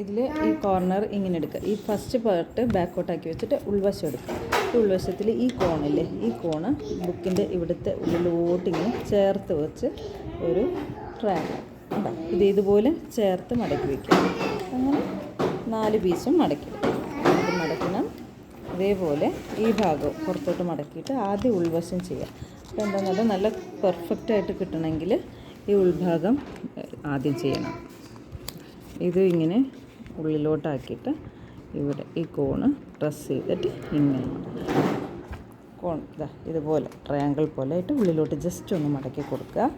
ഇതിൽ ഈ കോർണർ ഇങ്ങനെ എടുക്കുക. ഈ ഫസ്റ്റ് പാർട്ട് ബാക്കോട്ടാക്കി വെച്ചിട്ട് ഉൾവശം എടുക്കുക. ഈ ഉൾവശത്തിൽ ഈ കോണില്ലേ ഈ കോണ് ബുക്കിന്റെ ഇവിടുത്തെ ഉള്ളിലോട്ട് ഇങ്ങനെ ചേർത്ത് വെച്ച് ഒരു ഉണ്ടോ ഇത് ഇതുപോലെ ചേർത്ത് മടക്കി വയ്ക്കുക അങ്ങനെ നാല് പീസും മടക്കി. ഇത് മടക്കണം അതേപോലെ ഈ ഭാഗം പുറത്തോട്ട് മടക്കിയിട്ട് ആദ്യം ഉൾവശം ചെയ്യുക. അപ്പോൾ എന്താണെന്നല്ല നല്ല പെർഫെക്റ്റായിട്ട് കിട്ടണമെങ്കിൽ ഈ ഉൾഭാഗം ആദ്യം ചെയ്യണം. ഇത് ഇങ്ങനെ ഉള്ളിലോട്ടാക്കിയിട്ട് ഇവിടെ ഈ കോണ് പ്രസ് ചെയ്തിട്ട് ഇങ്ങനെ കോൺ ഇതാ ഇതുപോലെ ട്രയാങ്കിൾ പോലെ ആയിട്ട് ഉള്ളിലോട്ട് ജസ്റ്റ് ഒന്ന് മടക്കി കൊടുക്കുക.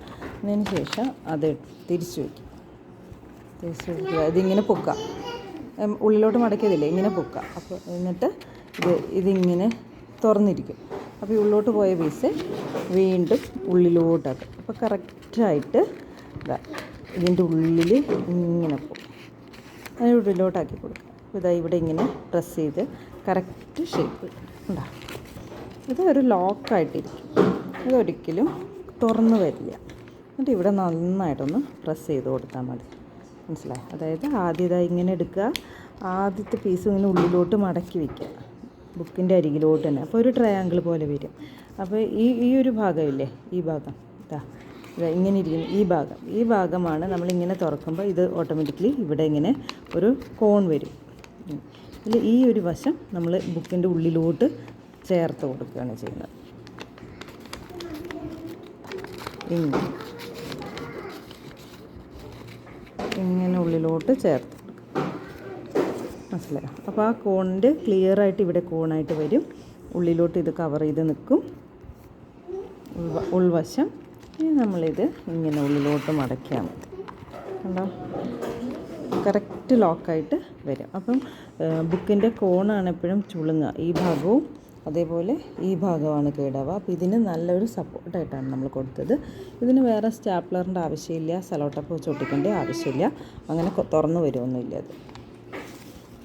അതിന് ശേഷം അത് തിരിച്ചു വയ്ക്കുക. തിരിച്ചു വയ്ക്കുക. ഇതിങ്ങനെ പൊക്കുക. ഉള്ളിലോട്ട് മടക്കിയതില്ലേ? ഇങ്ങനെ പൊക്കുക. അപ്പോൾ എന്നിട്ട് ഇത് ഇതിങ്ങനെ തുറന്നിരിക്കും. അപ്പോൾ ഈ ഉള്ളിലോട്ട് പോയ പീസ് വീണ്ടും ഉള്ളിലോട്ടാക്കും. അപ്പോൾ കറക്റ്റായിട്ട് ഇതാ ഇതിന്റെ ഉള്ളിൽ ഇങ്ങനെ പോകും അതിന് ഉള്ളിലോട്ടാക്കി കൊടുക്കുക ഇതാ ഇവിടെ ഇങ്ങനെ പ്രസ് ചെയ്ത് കറക്റ്റ് ഷേപ്പ് ഉണ്ടാകും ഇത് ഒരു ലോക്കായിട്ടിരിക്കും ഇതൊരിക്കലും തുറന്നു വരില്ല. എന്നിട്ട് ഇവിടെ നന്നായിട്ടൊന്ന് പ്രസ് ചെയ്ത് കൊടുത്താൽ മതി. മനസ്സിലായി? അതായത് ആദ്യം ഇതാ ഇങ്ങനെ എടുക്കുക. ആദ്യത്തെ പീസ് ഇങ്ങനെ ഉള്ളിലോട്ട് മടക്കി വയ്ക്കുക ബുക്കിന്റെ അരികിലോട്ട് തന്നെ. അപ്പോൾ ഒരു ട്രയാങ്കിൾ പോലെ വരും. അപ്പോൾ ഈ ഈ ഒരു ഭാഗമില്ലേ ഈ ഭാഗം. ഇതാ. ഇങ്ങനെ ഇരിക്കുന്ന. ഈ ഭാഗം. ഈ ഭാഗമാണ് നമ്മൾ ഇങ്ങനെ തുറക്കുമ്പോൾ ഇത് ഓട്ടോമാറ്റിക്കലി ഇവിടെ ഇങ്ങനെ ഒരു കോൺ വരും. ഇതിൽ ഈ ഒരു വശം നമ്മൾ ബുക്കിന്റെ ഉള്ളിലോട്ട് ചേർത്ത് കൊടുക്കുകയാണ് ചെയ്യുന്നത്. ഇങ്ങനെ. ഇങ്ങനെ ഉള്ളിലോട്ട് ചേർത്ത് മനസ്സിലായോ? അപ്പോൾ ആ കോണിന്റെ ക്ലിയർ ആയിട്ട് ഇവിടെ കോണായിട്ട് വരും. ഉള്ളിലോട്ട് ഇത് കവർ ചെയ്ത് നിൽക്കും. ഉൾവ ഉൾവശം ഇനി നമ്മളിത് ഇങ്ങനെ ഉള്ളിലോട്ട് മടക്കിയാൽ മതി. കണ്ടോ? കറക്റ്റ് ലോക്കായിട്ട് വരും. അപ്പം ബുക്കിന്റെ കോണാണ് എപ്പോഴും ചുളുങ്ങുക. ഈ ഭാഗവും അതേപോലെ ഈ ഭാഗമാണ് കേടാവുക. അപ്പോൾ ഇതിന് നല്ലൊരു സപ്പോർട്ടായിട്ടാണ് നമ്മൾ കൊടുത്തത്. ഇതിന് വേറെ സ്റ്റാപ്ലറിന്റെ ആവശ്യമില്ല സെലോട്ടപ്പ് വെച്ച് ഒട്ടിക്കേണ്ട ആവശ്യമില്ല. അങ്ങനെ തുറന്നു വരുമൊന്നുമില്ല അത്.